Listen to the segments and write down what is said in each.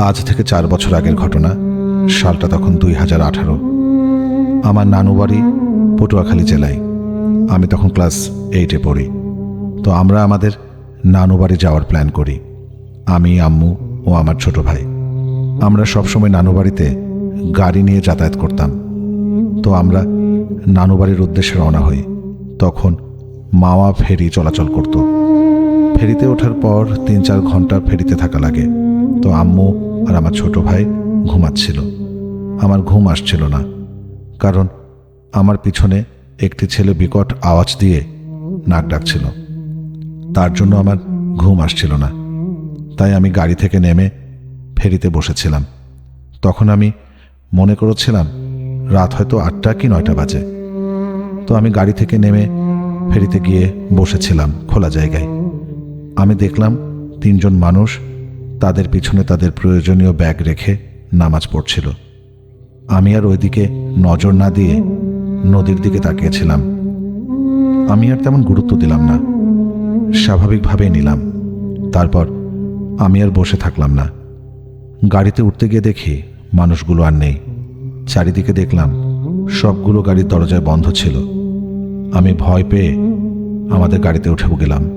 আজ থেকে চার বছর আগের ঘটনা। সালটা তখন দুই হাজার আঠারো। আমার নানু বাড়ি পটুয়াখালী জেলায়। আমি তখন ক্লাস এইটে পড়ি। তো আমরা আমাদের নানু বাড়ি যাওয়ার প্ল্যান করি। আমি, আম্মু ও আমার ছোট ভাই। আমরা সবসময় নানু বাড়িতে গাড়ি নিয়ে যাতায়াত করতাম। তো আমরা নানু বাড়ির উদ্দেশ্যে রওনা হই। তখন মাওয়া ফেরি চলাচল করত। ফেরিতে ওঠার পর তিন চার ঘণ্টা ফেরিতে থাকা লাগে। তো আম্মু আর আমার ছোট ভাই ঘুমাচ্ছিল। আমার ঘুম আসছিল না, কারণ আমার পিছনে একটি ছেলে বিকট আওয়াজ দিয়ে নাক ডাকছিল। তার জন্য আমার ঘুম আসছিল না, তাই আমি গাড়ি থেকে নেমে ফেরিতে বসেছিলাম। তখন আমি মনে করেছিলাম, রাত হয়তো আটটা কি নয়টা বাজে। তো আমি গাড়ি থেকে নেমে ফেরিতে গিয়ে বসেছিলাম খোলা জায়গায়। আমি দেখলাম তিনজন মানুষ তাদের পিছনে তাদের প্রয়োজনীয় ব্যাগ রেখে নামাজ পড়ছিল। আমি আর ওইদিকে নজর না দিয়ে নদীর দিকে তাকিয়েছিলাম। আমি আর তেমন গুরুত্ব দিলাম না। স্বাভাবিকভাবেই নিলাম। তারপর আমি আর বসে থাকলাম না। গাড়িতে উঠতে গিয়ে দেখি মানুষগুলো আর নেই। চারিদিকে দেখলাম সবগুলো গাড়ির দরজায় বন্ধ ছিল। আমি ভয় পেয়ে আমাদের গাড়িতে উঠে গেলাম।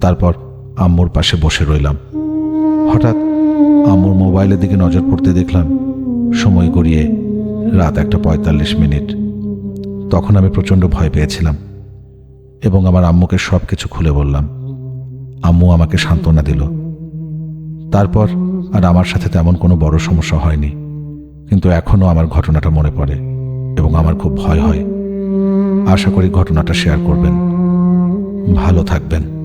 তারপর আম্মুর পাশে বসে রইলাম। হঠাৎ আম্মুর মোবাইলের দিকে নজর পড়তে দেখলাম, সময় গড়িয়ে রাত একটা পঁয়তাল্লিশ মিনিট। তখন আমি প্রচণ্ড ভয় পেয়েছিলাম এবং আমার আম্মুকে সব কিছু খুলে বললাম। আম্মু আমাকে সান্ত্বনা দিল। তারপর আর আমার সাথে তেমন কোনো বড় সমস্যা হয়নি, কিন্তু এখনও আমার ঘটনাটা মনে পড়ে এবং আমার খুব ভয় হয়। আশা করি ঘটনাটা শেয়ার করবেন। ভালো থাকবেন।